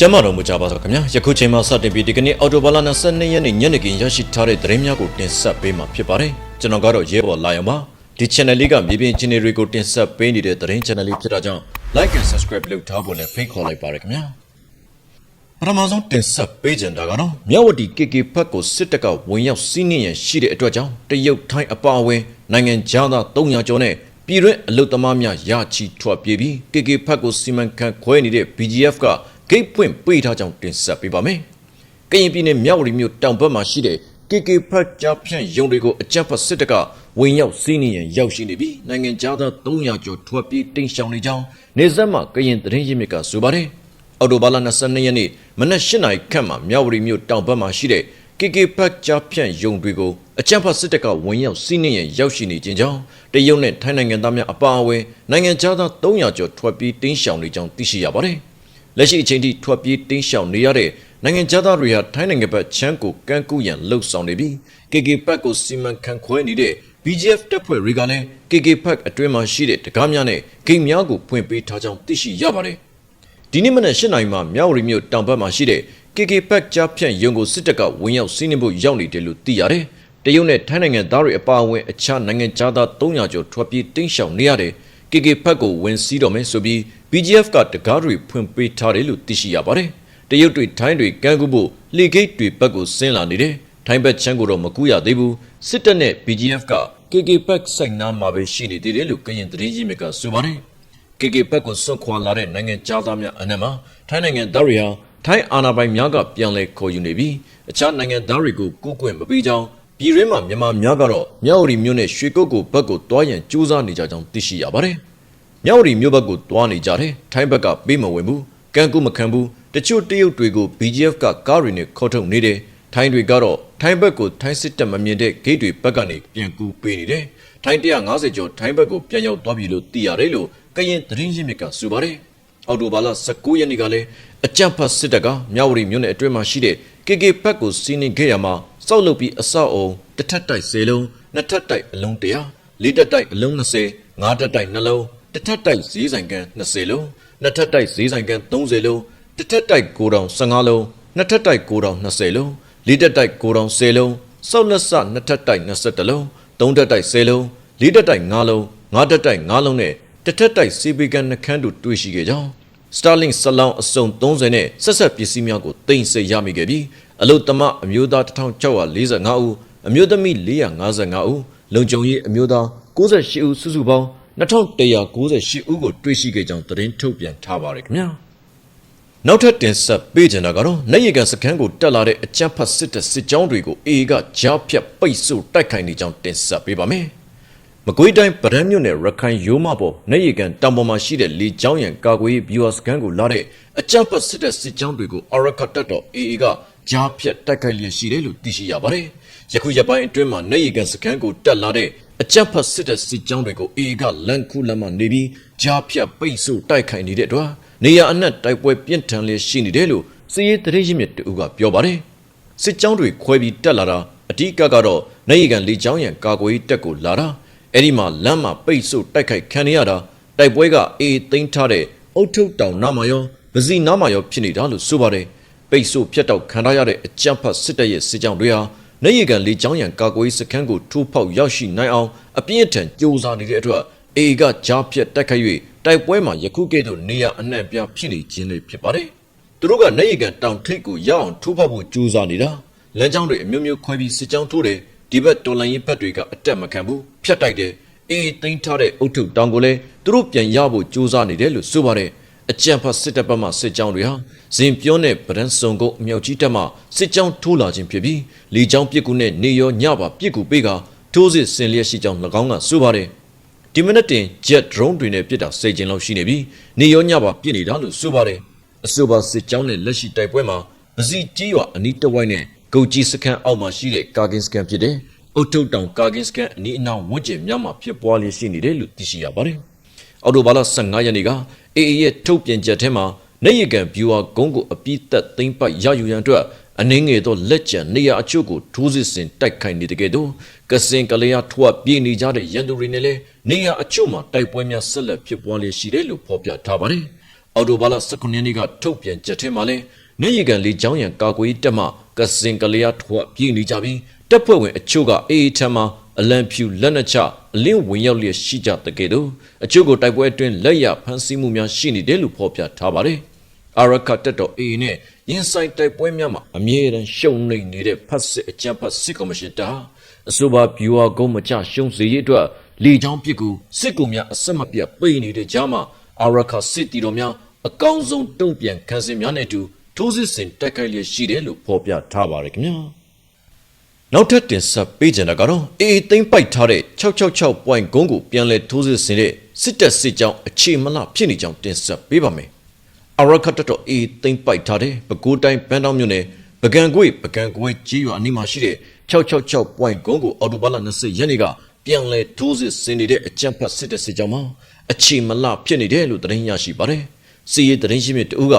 ကျမ်းမာတော်မူကြပါစေခင်ဗျာယခုချိန်မှာစတင်ပြီးဒီကနေ့အော်တိုဘာလ22ရက်နေ့ညနေခင်းရရှိထားတဲ့သတင်းများကိုတင်ဆက်ပေးမှာဖြစ်ပါတယ်ကျွန်တော်ကတော့ရဲဘော်လာရောင်ပါဒီ channel လေးကမြေပြင်ချင်းတွေကိုတင်ဆက်ပေးနေတဲ့သတင်း channel လေးဖြစ်တာကြောင့် like and subscribe လုပ်ထားဖို့လည်းဖိတ်ခေါ်လိုက်ပါရခင်ဗျာပထမဆုံးတင်ဆက်ပေးကြတာကတော့မြဝတီ KK ဖက်ကိုစစ်တပ်ကဝင်ရောက်စီးနင်းရန်ရှိတဲ့အတွက်ကြောင့်တရုတ်ထိုင်းအပါအဝင်နိုင်ငံခြားသား300ကျော်နဲ့ပြည်တွင်းအလုသမားများရချီထွက်ပြေးပြီး KK ဖက်ကိုစီမံခန့်ခွဲနေတဲ့ BGF က ဂိတ်ဖွင့်ပေးထားကြောင်းတင်ဆက်ပေးပါမယ်။ကရင်ပြည်နယ်မြဝတီမြို့တောင်ဘက်မှာရှိတဲ့ KK ဖက်ကြားဖြန့်ရုံတွေကိုအကြမ်းဖက်စစ်တပ်ကဝင်ရောက်စီးနင်းရန်ရောက်ရှိနေပြီးနိုင်ငံခြားသား300ကျော်ထွက်ပြေးတိမ်းရှောင်နေကြောင်းနေဆက်မှာကရင်သတင်းရင်းမြစ်ကဆိုပါတယ်။အော်တိုဘာလ22ရက်နေ့မနက်၈နာရီခန့်မှာမြဝတီမြို့တောင်ဘက်မှာရှိတဲ့ KK ဖက်ကြားဖြန့်ရုံတွေကိုအကြမ်းဖက်စစ်တပ်ကဝင်ရောက်စီးနင်းရန်ရောက်ရှိနေခြင်းကြောင့်တရုတ်နဲ့ထိုင်းနိုင်ငံသားများအပါအဝင်နိုင်ငံခြားသား300ကျော်ထွက်ပြေးတိမ်းရှောင်နေကြောင်းသိရှိရပါတယ်။ လက်ရှိအချိန်ထိထွက်ပြေးတိမ်းရှောင်နေရတဲ့နိုင်ငံခြားသားတွေဟာထိုင်းနိုင်ငံဘက်ချမ်းကိုကန့်ကူးရန်လှုံ့ဆော်နေပြီး KK ဖက်ကိုစီမံခန့်ခွဲနေတဲ့ BGF တပ်ဖွဲ့တွေကလည်း KK ဖက်အတွင်းမှာရှိတဲ့တကားများနဲ့ဂိတ်များကိုဖွင့်ပေးထားကြောင်းသိရှိရပါတယ်။ဒီနေ့မနက်၈နာရီမှာမြောက်ရီမြို့တောင်ဘက်မှာရှိတဲ့ KK Pack ကြားဖြန့်ရုံကိုစစ်တပ်ကဝင်ရောက်စီးနင်းဖို့ရောက်နေတယ်လို့သိရတယ်။တရုတ်နဲ့ထိုင်းနိုင်ငံသားတွေအပါအဝင်အခြားနိုင်ငံသား300ကျော်ထွက်ပြေးတိမ်းရှောင်နေရတယ်။ KK Pack ကိုဝင်စီးတော့မယ်ဆိုပြီး BGF ကတကားတွေဖွင့်ပေးထားတယ်လို့သိရှိရပါတယ်။တရုတ်တွေထိုင်းတွေကန်းကူဖို့လေဂိတ်တွေဘက်ကိုဆင်းလာနေတယ်။ထိုင်းဘက်ချမ်းကိုတော့မကူရသေးဘူး။စစ်တပ်နဲ့ BGF က KK Pack စိုက်နားမှာပဲရှိနေသေးတယ်လို့ကရင်သတင်းကြီးမြစ်ကဆိုပါတယ်။ KK ဘက်ကိုစွန့်ခွာလာတဲ့နိုင်ငံသားသားများအနက်မှာထိုင်းနိုင်ငံသားတွေဟာထိုင်းအာဏာပိုင်များကပြန်လည်ခေါ်ယူနေပြီးအခြားနိုင်ငံသားတွေကိုကိုယ်ကွယ်မပေးကြောင်း ပြည်ရင်းမှာမြန်မာများကတော့မြောက်ရီမြို့နဲ့ရွှေကုတ်ကိုဘက်ကိုတွားရန်ကြိုးစားနေကြကြောင်းသိရှိရပါတယ်။မြောက်ရီမြို့ဘက်ကိုတွားနေကြတယ်ထိုင်းဘက်ကပေးမဝင်ဘူးကန့်ကူမခံဘူးတချို့တရုတ်တွေကို BGF ကကားတွေနဲ့ခေါ်ထုတ်နေတယ်ထိုင်းတွေကတော့ထိုင်းဘက်ကိုထိုင်းစစ်တပ်မမြင်တဲ့ဂိတ်တွေဘက်ကနေပြန်ကူပေးနေတယ်ထိုင်း150ကျော်ထိုင်းဘက်ကိုပြန်ရောက်သွားပြီလို့သိရတယ်လို့ကရင်သတင်းရင်းမြစ်ကဆိုပါတယ်အော်တိုဘာလ19ရက်နေ့ကလည်းအကြံဖတ်စစ်တပ်ကမြဝတီမြို့နယ်အတွင်းမှာရှိတဲ့ KK ဘက်ကိုစီးနင်းခဲ့ရမှာ စောက်လုပ်ပြီးအဆောက်အုံတစ်ထပ်တိုက်10လုံးနှစ်ထပ်တိုက်အလုံး100လေးတက်တိုက်အလုံး20ငါးတက်တိုက်2လုံးတစ်ထပ်တိုက်ဈေးဆိုင်ကန်20လုံးနှစ်ထပ်တိုက်ဈေးဆိုင်ကန်30လုံးတစ်ထပ်တိုက်9တောင်15လုံးနှစ်ထပ်တိုက်9တောင်20လုံးလေးတက်တိုက်9တောင်10လုံးစောက်လက်စနှစ်ထပ်တိုက်21လုံးသုံးတက်တိုက်10လုံးလေးတက်တိုက်5လုံးငါးတက်တိုက်5လုံးနဲ့တစ်ထပ်တိုက်စီပီကန်နှခမ်းတို့တွေ့ရှိခဲ့ကြောင်း Starlink စလောင်းအစုံ30နဲ့ဆက်ဆက်ပစ္စည်းများကိုတင်ဆက်ရမိခဲ့ပြီး အလုတ်တမအမျိုးသား1645ဦးအမျိုးသမီး455ဦးလုံခြုံရေးအမျိုးသား68ဦးစုစုပေါင်း2198ဦးကိုတွေ့ရှိခဲ့ကြောင်းသတင်းထုတ်ပြန်ထားပါတယ်ခင်ဗျာနောက်ထပ်တင်ဆက်ပေးကြတာကတော့နိုင်ရကန်စခန်းကိုတက်လာတဲ့အကြမ်းဖက်စစ်တပ်စစ်ကြောင်းတွေကိုအေကကြားဖြတ်ပိတ်ဆို့တိုက်ခိုက်နေကြောင်းတင်ဆက်ပေးပါမယ်မကွေးတိုင်းဗရမ်းမြို့နယ်ရခိုင်ရိုးမပေါ်နေရီကန်တောင်ပေါ်မှာရှိတဲ့လေကြောင်းရန်ကာကွယ်ရေးဘီယိုစကန်ကိုလာတဲ့အကြမ်းဖက်စစ်တပ်စစ်ကြောင်းတွေကိုအရခတ်တပ်တော် AA က ကြားဖြတ်တိုက်ခိုက်လျက်ရှိတယ်လို့သိရှိရပါတယ်။ယခုရပိုင်းအတွင်းမှာနေရီကန်စကန်ကိုတက်လာတဲ့အကြမ်းဖက်စစ်တပ်စစ်ကြောင်းတွေကို AA ကလန်ခုလမ်းမှာနေပြီးကြားဖြတ်ပိတ်ဆို့တိုက်ခိုက်နေတဲ့အတွက်နေရအနှက်တိုက်ပွဲပြင်းထန်လျက်ရှိနေတယ်လို့စီးရေးတရေရင်းမြစ်တူကပြောပါတယ်။စစ်ကြောင်းတွေခွဲပြီးတက်လာတာအဓိကကတော့နေရီကန်လေကြောင်းရန်ကာကွယ်ရေးတပ်ကိုလာတာအဲ့ဒီမှာလမ်းမှာပိတ်ဆို့တိုက်ခိုက်ခံရတာတိုက်ပွဲကအေးသိမ်းထားတဲ့အုတ်ထုပ်တောင်နားမှာရောဗစီနားမှာရောဖြစ်နေတာလို့ဆိုပါတယ် ပိတ်ဆို့ဖြတ်တောက်ခံရတဲ့အကြမ်းဖက်စစ်တပ်ရဲ့စစ်ကြောင်းတွေဟာနေရီကန်လေကြောင်းရန်ကာကွယ်ရေးစခန်းကိုထိုးဖောက်ရောက်ရှိနိုင်အောင်အပြင်းအထန်ကြိုးစားနေတဲ့အတွက်အေကကြားဖြတ်တိုက်ခိုက်၍တိုက်ပွဲမှာယခုကဲ့သို့နေရအနှံ့ပြဖြစ်နေခြင်းလေးဖြစ်ပါတယ်သူတို့ကနေရီကန်တောင်ထိပ်ကိုရောက်အောင်ထိုးဖောက်ဖို့ကြိုးစားနေတာလမ်းကြောင်းတွေအမျိုးမျိုးခွဲပြီးစစ်ကြောင်းထိုးတယ်ဒီဘက်တော်လိုင်းရင်ဘက်တွေကအတက်မခံဘူးဖြတ်တိုက်တယ်အေးသိမ်းထားတဲ့အုတ်ထုတောင်ကိုလည်းသူတို့ပြန်ရဖို့ကြိုးစားနေတယ်လို့ဆိုပါတယ် အကြံဖတ်စစ်တပ်ဘက်မှစစ်ကြောင်းတွေဟာဇင်ပြောနဲ့ဗရန်စုံကုတ်အမြောက်ကြီးတပ်မှစစ်ကြောင်းထိုးလာခြင်းဖြစ်ပြီးလေကြောင်းပစ်ကူနဲ့နေရောညပါပစ်ကူပေးကထိုးစစ်ဆင်လျက်ရှိကြောင်း၎င်းကဆိုပါတယ်ဒီမိနစ်တင် jet drone တွေနဲ့ပစ်တာစိတ်ကျင်လောက်ရှိနေပြီးနေရောညပါပစ်နေတာလို့ဆိုပါတယ်အဆိုပါစစ်ကြောင်းနဲ့လက်ရှိတိုက်ပွဲမှာပစီကြီးရွာအနီးတစ်ဝိုက်နဲ့ဂုတ်ကြီးစခန်းအောက်မှာရှိတဲ့ကာကင်စကန်ဖြစ်တယ်။အုတ်ထုပ်တောင်ကာကင်စကန်အနီးအနောက်ဝန်းကျင်များမှာဖြစ်ပွားလျက်ရှိနေတယ်လို့သိရှိရပါတယ်။အော်တိုဘာလ15ရက်နေ့က အေအေရဲ့ထုတ်ပြန်ချက်ထဲမှာနေရကန်ဗျူဟာဂုံးကိုအပြည့်သက်သိမ့်ပိုက်ရယူရန်အတွက်အနှင်းငယ်သောလက်ကျန်နေရအချို့ကိုထိုးစစ်ဆင်တိုက်ခိုက်နေတဲ့ကဲ့သို့ကစင်ကလေးယာထွားပြေးနေကြတဲ့ရန်သူတွေနဲ့လည်းနေရအချို့မှာတိုက်ပွဲများဆက်လက်ဖြစ်ပွားလျက်ရှိတယ်လို့ဖော်ပြထားပါတယ်။အော်တိုဘာလ19ရက်နေ့ကထုတ်ပြန်ချက်ထဲမှာလဲနေရီကန်လေးချောင်းရံကာကွယ်ရေးတပ်မှကစင်ကလေးယာထွတ်ပြင်းနေကြပြီးတပ်ဖွဲ့ဝင်အချို့ကအေးအေးထမ်းမှာအလံဖြူလက်နက်ချ အလင်းဝင်ရောက်လျက်ရှိကြတဲ့ကဲ့သို့အချို့ကိုတိုက်ပွဲအတွင်းလက်ရဖမ်းဆီးမှုများရှိနေတယ်လို့ဖော်ပြထားပါတယ်။အာရခတက်တော်အေနဲ့ရင်ဆိုင်တိုက်ပွဲများမှာအမြဲတမ်းရှုံနေနေတဲ့ဖတ်စစ်အကြမ်းဖတ်စစ်ကော်မရှင်တာအဆိုပါဗျူဟာကုန်းမချရှုံစေရေးအတွက်လေချောင်းပစ်ကူစစ်ကူများအဆက်မပြတ်ပိတ်နေတဲ့ကြားမှာအာရခစစ်တီတော်များအကောင်းဆုံးတုံ့ပြန်ခံစင်များနဲ့အတူထိုးစစ်ဆင်တက်ခိုက်လျက်ရှိတယ်လို့ဖော်ပြထားပါတယ်ခင်ဗျာ နောက်ထပ်တင်ဆက်ပေးကြတာကတော့အေးသိမ့်ပိုက်ထားတဲ့666 point ဂုံးကိုပြန်လဲထိုးစစ်ဆင်တဲ့စစ်တပ်စစ်ကြောင်းအခြေမလဖြစ်နေကြောင်းတင်ဆက်ပေးပါမယ်အရခတ်တော်အေးသိမ့်ပိုက်ထားတဲ့ပဲခူးတိုင်းပန်းတောင်းမြို့နယ်ပကံကွေပကံကွေကြီးရွာအနီးမှာရှိတဲ့666 point ဂုံးကိုအော်တိုဘာလ20ရက်နေ့ကပြန်လဲထိုးစစ်ဆင်နေတဲ့အကြမ်းဖက်စစ်တပ်စစ်ကြောင်းမှာအခြေမလဖြစ်နေတယ်လို့သတင်းရရှိပါတယ်စီရေးသတင်းရှိမြစ်တူက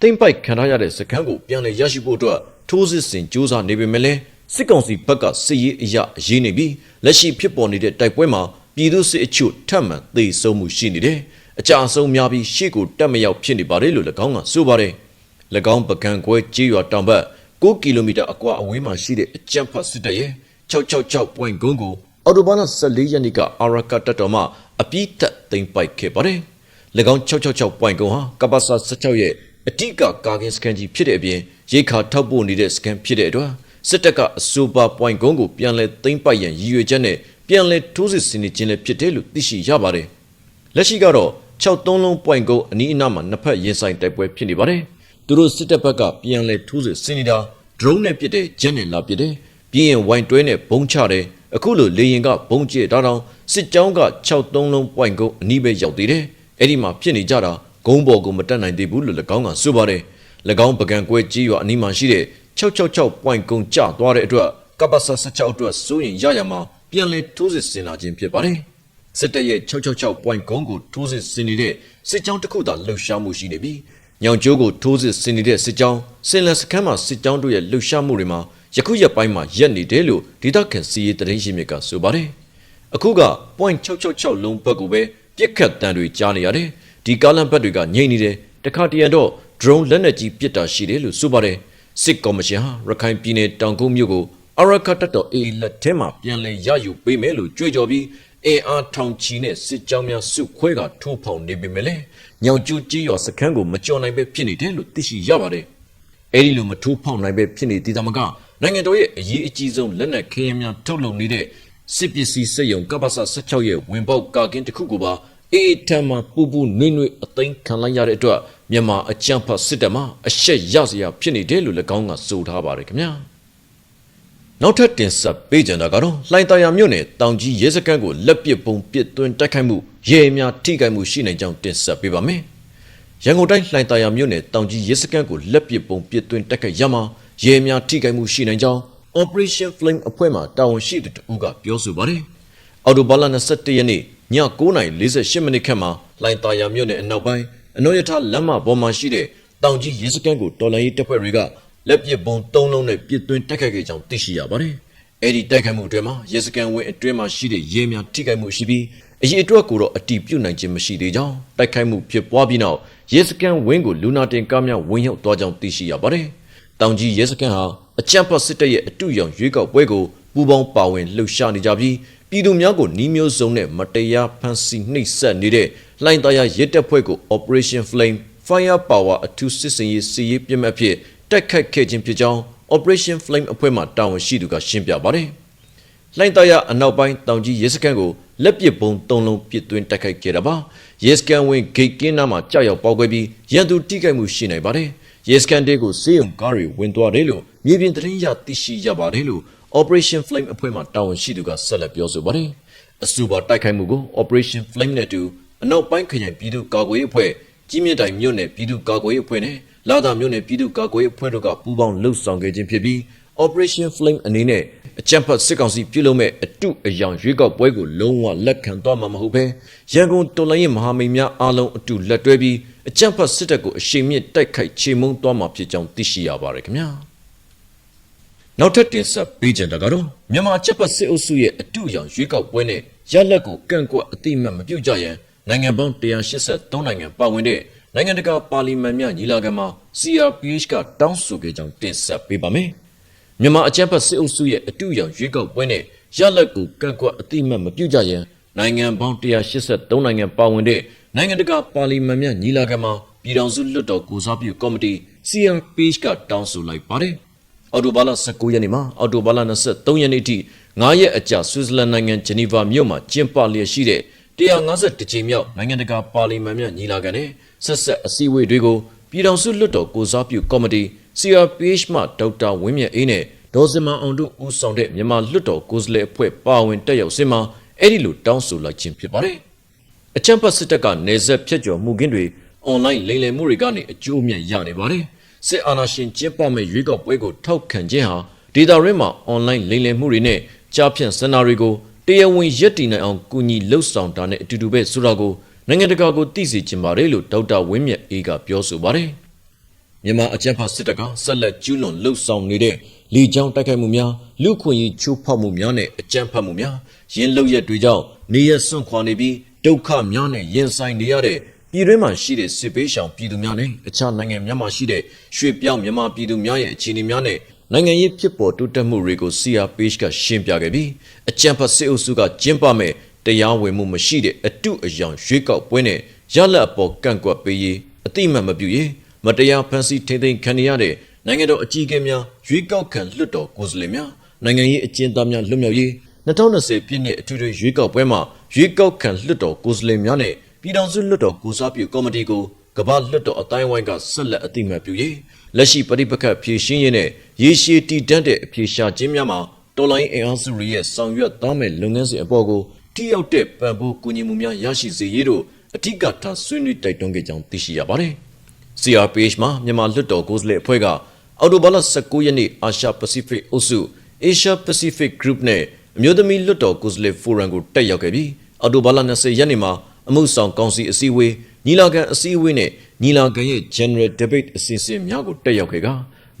တိမ့်ပိုက်ခံထားရတဲ့စခန်းကိုပြန်လည်ရရှိဖို့အတွက်ထိုးစစ်ဆင်ကြိုးစားနေပေမဲ့လည်း စစ်ကောင်စီဘက်ကစစ်ရေးအရာအရေးနေပြီးလက်ရှိဖြစ်ပေါ်နေတဲ့တိုက်ပွဲမှာပြည်သူစစ်အချို့ထပ်မံသေဆုံးမှုရှိနေတယ်။အကြအဆုံးများပြီးရှေ့ကိုတက်မရောက်ဖြစ်နေပါတယ်လို့၎င်းကဆိုပါတယ်။၎င်းပကံကွဲကြေးရွာတောင်ဘက်9ကီလိုမီတာအကွာအဝေးမှာရှိတဲ့အကြမ်းဖက်စစ်တပ်ရဲ့666ပွိုင်ကုန်းကိုအော်တိုဘားလ14ရက်နေ့ကအာရကတပ်တော်မှအပြည့်သက်သိမ်းပိုက်ခဲ့ပါတယ်။၎င်း666ပွိုင်ကုန်းဟာကပ္ပစာ16ရဲ့အတိကကာကင်းစကန်ကြီးဖြစ်တဲ့အပြင်ရိခါထောက်ပို့နေတဲ့စကန်ဖြစ်တဲ့အတွက် စစ်တပ်ကအဆိုပါပွိုင်ကုန်းကိုပြန်လည်သိမ်းပိုက်ရန်ရည်ရွယ်ချက်နဲ့ပြန်လည်ထိုးစစ်ဆင်နေခြင်းလည်းဖြစ်တယ်လို့သိရှိရပါတယ်။လက်ရှိကတော့63လုံးပွိုင်ကုန်းအနီးအနားမှာနှစ်ဖက်ရင်ဆိုင်တိုက်ပွဲဖြစ်နေပါတယ်။သူတို့စစ်တပ်ဘက်ကပြန်လည်ထိုးစစ်ဆင်နေတာ drone နဲ့ပစ်တဲ့ဂျက်နဲ့လာပစ်တယ်။ပြီးရင်ဝိုင်တွဲနဲ့ဘုံချတယ်။အခုလိုလေရင်ကဘုံကျဲတာတောင်စစ်ကြောင်းက63လုံးပွိုင်ကုန်းအနီးပဲရောက်သေးတယ်။အဲ့ဒီမှာဖြစ်နေကြတာဂုံးပေါ်ကိုမတက်နိုင်သေးဘူးလို့၎င်းကဆိုပါတယ်။၎င်းပကံကွဲကြီးရွာအနီးမှာရှိတဲ့ 666 point ကုန်းကျသွားတဲ့အတွက်ကပ္ပစ16အတွက်စိုးရင်ရရမှာပြန်လည်ထိုးစစ်ဆင်လာခြင်းဖြစ်ပါတယ်။စစ်တပ်ရဲ့666 point ကုန်းကိုထိုးစစ်ဆင်နေတဲ့စစ်ကြောင်းတစ်ခုသာလှုပ်ရှားမှုရှိနေပြီးညောင်ကျိုးကိုထိုးစစ်ဆင်နေတဲ့စစ်ကြောင်းစင်လန်စခန်းမှာစစ်ကြောင်းတို့ရဲ့လှုပ်ရှားမှုတွေမှာယခုရက်ပိုင်းမှာရက်နေတယ်လို့ဒေသခံစီရေးတရင်ရှိမြစ်ကဆိုပါတယ်။အခုက point 666လုံးဘက်ကိုပဲပြစ်ခတ်တံတွေကြားနေရတယ်။ဒီကားလန်ဘက်တွေကငြိမ့်နေတယ်။တခါတရံတော့ drone လက်နက်ကြီးပစ်တာရှိတယ်လို့ဆိုပါတယ်။ စစ်ကော်မရှင်ဟာရခိုင်ပြည်နယ်တောင်ကုန်းမြို့ကိုအရကတ်တော်အေလက်ထဲမှာပြန်လည်ရယူပေးမယ်လို့ကြွေးကြော်ပြီးအင်အားထောင်ချီနဲ့စစ်ကြောင်းများစုခွဲကထိုးဖောက်နေပေမဲ့လည်းညောင်ကျူးကြီးရောစခန်းကိုမကြော်နိုင်ပဲဖြစ်နေတယ်လို့သိရှိရပါတယ်။အဲဒီလိုမထိုးဖောက်နိုင်ပဲဖြစ်နေသေးတာမကနိုင်ငံတော်ရဲ့အရေးအကြီးဆုံးလက်နက်ခဲယမ်းများထုတ်လုပ်နေတဲ့စစ်ပစ္စည်းစက်ရုံကပ္ပစ16ရဲ့ဝင်ပေါက်ကာကင်းတစ်ခုကိုပါ အေးထမ်းမှပူပူနွိနွိအသိမ်းခံလိုက်ရတဲ့အတွက်မြန်မာအကြမ်းဖက်စစ်တပ်မှအရှက်ရစရာဖြစ်နေတယ်လို့၎င်းကဆိုထားပါတယ်ခင်ဗျာနောက်ထပ်တင်ဆက်ပေးကြတာကတော့လှိုင်သာယာမြို့နယ်တောင်ကြီးရဲစခန်းကိုလက်ပစ်ပုံပစ်သွင်းတိုက်ခိုက်မှုရဲအများထိခိုက်မှုရှိနိုင်ကြောင်းတင်ဆက်ပေးပါမယ်ရန်ကုန်တိုင်းလှိုင်သာယာမြို့နယ်တောင်ကြီးရဲစခန်းကိုလက်ပစ်ပုံပစ်သွင်းတိုက်ခိုက်ရမှာရဲအများထိခိုက်မှုရှိနိုင်ကြောင်း Operation Flame အဖွဲ့မှတာဝန်ရှိသူတဦးကပြောဆိုပါတယ်အော်တိုဘာလ21ရက်နေ့ ည9:48မိနစ်ခန့်မှာလိုင်တာယာမြို့နယ်အနောက်ပိုင်းအနော်ရထလမ်းမပေါ်မှာရှိတဲ့တောင်ကြီးရဲစခန်းကိုတော်လိုင်းရေးတပ်ဖွဲ့တွေကလက်ပစ်ပုံ၃လုံးနဲ့ပစ်သွင်းတိုက်ခိုက်ခဲ့ကြောင်းသိရှိရပါတယ်။အဲဒီတိုက်ခိုက်မှုအတွင်းမှာရဲစခန်းဝင်းအတွင်းမှာရှိတဲ့ရဲများထိခိုက်မှုရှိပြီးအရေးအတွက်ကိုတော့အတိပြုနိုင်ခြင်းမရှိသေးကြောင်းတိုက်ခိုက်မှုဖြစ်ပွားပြီးနောက်ရဲစခန်းဝင်းကိုလူနာတင်ကားများဝင်ရောက်သွားကြောင်းသိရှိရပါတယ်။တောင်ကြီးရဲစခန်းဟာအကြမ်းဖက်စစ်တပ်ရဲ့အတူရောင်ရွေးကောက်ပွဲကိုပူးပေါင်းပါဝင်လှုပ်ရှားနေကြပြီး ပြည်သူများကိုနှီးမျိုးစုံနဲ့မတရားဖန်ဆီးနှိပ်စက်နေတဲ့လှိုင်းသားရရစ်တပ်ဖွဲ့ကို Operation Flame Fire Power အထူးစစ်စင်ရေးစီရေးပြစ်မှတ်ဖြစ်တိုက်ခိုက်ခဲ့ခြင်းဖြစ်ကြောင်း Operation Flame အဖွဲ့မှတာဝန်ရှိသူကရှင်းပြပါတယ်။လှိုင်းသားရအနောက်ပိုင်းတောင်ကြီးရဲစခန်းကိုလက်ပစ်ပုံ၃လုံးပစ်သွင်းတိုက်ခိုက်ခဲ့တာပါ။ရဲစခန်းဝင်ဂိတ်ကင်းနားမှာကြောက်ရောက်ပေါက်ကွဲပြီးရန်သူတိခိုက်မှုရှိနိုင်ပါတယ်။ရဲစခန်းတေးကိုစေယုံကားတွေဝင်သွားတယ်လို့မြေပြင်သတင်းရသိရှိရပါတယ်လို့ Operation Flame အဖွဲ့မှတာဝန်ရှိသူကဆက်လက်ပြောဆိုပါတယ်။အဆိုပါတိုက်ခိုက်မှုကို Operation Flame နဲ့တူအနောက်ပိုင်းခရိုင်ပြည်သူ့ကာကွယ်ရေးအဖွဲ့ကြီးမြင့်တိုင်မြို့နယ်ပြည်သူ့ကာကွယ်ရေးအဖွဲ့နဲ့လာသာမြို့နယ်ပြည်သူ့ကာကွယ်ရေးအဖွဲ့တို့ကပူးပေါင်းလှုပ်ဆောင်ခဲ့ခြင်းဖြစ်ပြီး Operation Flame အနေနဲ့အကြံဖတ်စစ်ကောင်စီပြုလုပ်မဲ့အတုအယောင်ရွေးကောက်ပွဲကိုလုံးဝလက်ခံသွားမှာမဟုတ်ဘဲရန်ကုန်တော်လိုင်းရဲ့မဟာမိတ်များအားလုံးအတူလက်တွဲပြီးအကြံဖတ်စစ်တပ်ကိုအရှိန်မြင့်တိုက်ခိုက်ချေမှုန်းသွားမှာဖြစ်ကြောင်းသိရှိရပါတယ်ခင်ဗျာ နောက်ထပ်တင်ဆက်ပေးကြတာကတော့မြန်မာချက်ပတ်စစ်အုပ်စုရဲ့အတူအယောင်ရွေးကောက်ပွဲနဲ့ရလက်ကိုကန့်ကွက်အတိမတ်မပြုတ်ကြရန်နိုင်ငံပေါင်း183နိုင်ငံပါဝင်တဲ့နိုင်ငံတကာပါလီမန်များညီလာခံမှာ CRPH ကတောင်းဆိုခဲ့ကြောင်းတင်ဆက်ပေးပါမယ်။မြန်မာအကြမ်းဖက်စစ်အုပ်စုရဲ့အတူရောင်ရွေးကောက်ပွဲနဲ့ရလဒ်ကိုကန့်ကွက်အတိမတ်မပြုကြရန်နိုင်ငံပေါင်း183နိုင်ငံပါဝင်တဲ့နိုင်ငံတကာပါလီမန်များညီလာခံမှာပြည်ထောင်စုလွှတ်တော်ကိုစားပြုကော်မတီ CRPH ကတောင်းဆိုလိုက်ပါတယ်။ အော်တိုဘာလ19ရက်နေ့မှာအော်တိုဘာလ23ရက်နေ့ထိ9ရက်အကြာဆွစ်ဇာလန်နိုင်ငံဂျနီဗာမြို့မှာကျင်းပလျက်ရှိတဲ့150ကြိမ်မြောက်နိုင်ငံတကာပါလီမန်များညီလာခံနဲ့ဆက်ဆက်အစည်းအဝေးတွေကိုပြည်ထောင်စုလွှတ်တော်ကိုစားပြုကော်မတီ CRPH မှဒေါက်တာဝင်းမြတ်အေးနဲ့ဒေါ်စင်မအောင်တို့ဦးဆောင်တဲ့မြန်မာလွှတ်တော်ကိုယ်စားလှယ်အဖွဲ့ပါဝင်တက်ရောက်စင်မှာအဲ့ဒီလိုတောင်းဆိုလိုက်ခြင်းဖြစ်ပါတယ်။အချမ်းပတ်စစ်တပ်ကနေဆက်ဖြတ်ကျော်မှုကင်းတွေအွန်လိုင်းလိမ်လည်မှုတွေကနေအကျိုးအမြတ်ရနေပါတယ်။ စစ်အာဏာရှင်ကျင်းပမဲ့ရွေးကောက်ပွဲကိုထောက်ခံခြင်းဟာဒေတာရင်းမှာအွန်လိုင်းလိမ်လည်မှုတွေနဲ့ကြားဖြန့်စင်နာတွေကိုတရားဝင်ရက်တည်နိုင်အောင်ကူညီလှုပ်ဆောင်တာနဲ့အတူတူပဲဆိုတာကိုနိုင်ငံတကာကိုသိစေချင်ပါတယ်လို့ဒေါက်တာဝင်းမြတ်အေးကပြောဆိုပါတယ်။မြန်မာအကြမ်းဖက်စစ်တပ်ကဆက်လက်ကျူးလွန်လှုပ်ဆောင်နေတဲ့လေကြောင်းတိုက်ခိုက်မှုများလူခွင့်ရေးချိုးဖောက်မှုများနဲ့အကြမ်းဖက်မှုများရင်းလုပ်ရက်တွေကြောင့်နေရစွန့်ခွာနေပြီးဒုက္ခများနဲ့ရင်ဆိုင်နေရတဲ့ ပြည်တွင်းမှာရှိတဲ့စစ်ပေးရှောင်ပြည်သူများနဲ့အခြားနိုင်ငံများမှာရှိတဲ့ရွှေ့ပြောင်းမြန်မာပြည်သူများရဲ့အခြေအနေများနဲ့နိုင်ငံရေးဖြစ်ပေါ်တိုးတက်မှုတွေကို CRPH ကရှင်းပြခဲ့ပြီးအကြမ်းဖက်စစ်အုပ်စုကကျင်းပမဲ့တရားဝင်မှုမရှိတဲ့အတုအယောင်ရွေးကောက်ပွဲနဲ့ရလဒ်အပေါ်ကန့်ကွက်ပေးရေးအတိအမှတ်မပြုရေးမတရားဖန်ဆီးထိမ့်သိမ်းခံရတဲ့နိုင်ငံတော်အကြီးအကဲများရွေးကောက်ခံလွှတ်တော်ကိုယ်စားလှယ်များနိုင်ငံရေးအကျဉ်းသားများလွတ်မြောက်ရေး2020ပြည့်နှစ်အထွေထွေရွေးကောက်ပွဲမှာရွေးကောက်ခံလွှတ်တော်ကိုယ်စားလှယ်များနဲ့ ပြည်ထောင်စုလွှတ်တော်ကိုစားပြုကော်မတီကိုကမ္ဘာလွှတ်တော်အတိုင်းဝိုင်းကဆက်လက်အသိအမှတ်ပြုရေးလက်ရှိပဋိပက္ခဖြေရှင်းရေးနဲ့ရေရှည်တည်တံ့တဲ့အဖြေရှာခြင်းများမှာတော်လိုင်းအင်အားစုတွေရဲ့ဆောင်ရွက်သားမဲ့လုပ်ငန်းစဉ်အပေါ်ကိုထိရောက်တဲ့ပံ့ပိုးကူညီမှုများရရှိစေရေးတို့အထူးကထားဆွေးနွေးတိုက်တွန်းခဲ့ကြောင်းသိရှိရပါတယ်။ CRPH မှာမြန်မာလွှတ်တော်ကိုယ်စားလှယ်အဖွဲ့ကအော်တိုဘာလ19ရက်နေ့အာရှပစိဖိတ်အုပ်စု Asia Pacific Group နဲ့အမျိုးသမီးလွှတ်တော်ကိုယ်စားလှယ်ဖိုရမ်ကိုတက်ရောက်ခဲ့ပြီးအော်တိုဘာလ20ရက်နေ့မှာ အမှုဆောင်ကောင်စီအစည်းအဝေးညီလာခံအစည်းအဝေးနဲ့ညီလာခံရဲ့ General Debate အစီအစဉ်များကိုတက်ရောက်ခဲ့က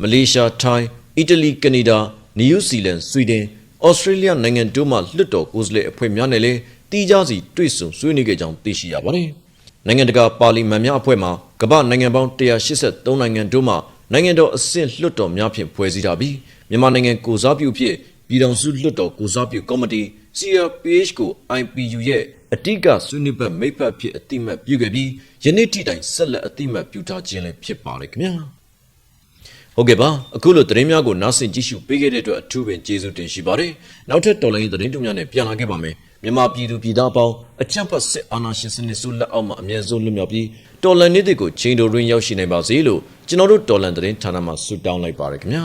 မလေးရှား၊ထိုင်း၊အီတလီ၊ကနေဒါ၊နယူးဇီလန်၊ဆွီဒင်၊ဩစတြေးလျနိုင်ငံတို့မှလွှတ်တော်ကိုယ်စားလှယ်အဖွဲ့များနဲ့လည်းတီးခြားစီတွေ့ဆုံဆွေးနွေးခဲ့ကြောင်းသိရှိရပါတယ်။နိုင်ငံတကာပါလီမန်များအဖွဲ့မှာကမ္ဘာနိုင်ငံပေါင်း183နိုင်ငံတို့မှနိုင်ငံတော်အဆင့်လွှတ်တော်များဖြင့်ဖွဲ့စည်းထားပြီးမြန်မာနိုင်ငံကိုစားပြုဖြစ်ပြည်ထောင်စုလွှတ်တော်ကိုစားပြုကော်မတီ CRPH ကို IPU ရဲ့ အတိကဆွေးနွေးဘက်မိတ်ဖက်ဖြစ်အတိမတ်ပြုခဲ့ပြီးယနေ့ထိတိုင်ဆက်လက်အတိမတ်ပြုထားခြင်းလည်းဖြစ်ပါလေခင်ဗျာဟုတ်ကဲ့ပါအခုလိုသတင်းများကိုနားဆင်ကြည့်ရှုပေးခဲ့တဲ့အတွက်အထူးပင်ကျေးဇူးတင်ရှိပါတယ်နောက်ထပ်တော်လိုင်းသတင်းတုံများနဲ့ပြန်လာခဲ့ပါမယ်မြန်မာပြည်သူပြည်သားပေါင်းအကြမ်းဖက်စစ်အာဏာရှင်စနစ်ဆိုးလက်အောက်မှာအမြဲဆုံးလွတ်မြောက်ပြီးတော်လန်နေ့တွေကိုချိန်တော်တွင်ရောက်ရှိနိုင်ပါစေလို့ကျွန်တော်တို့တော်လန်သတင်းဌာနမှဆုတောင်းလိုက်ပါရခင်ဗျာ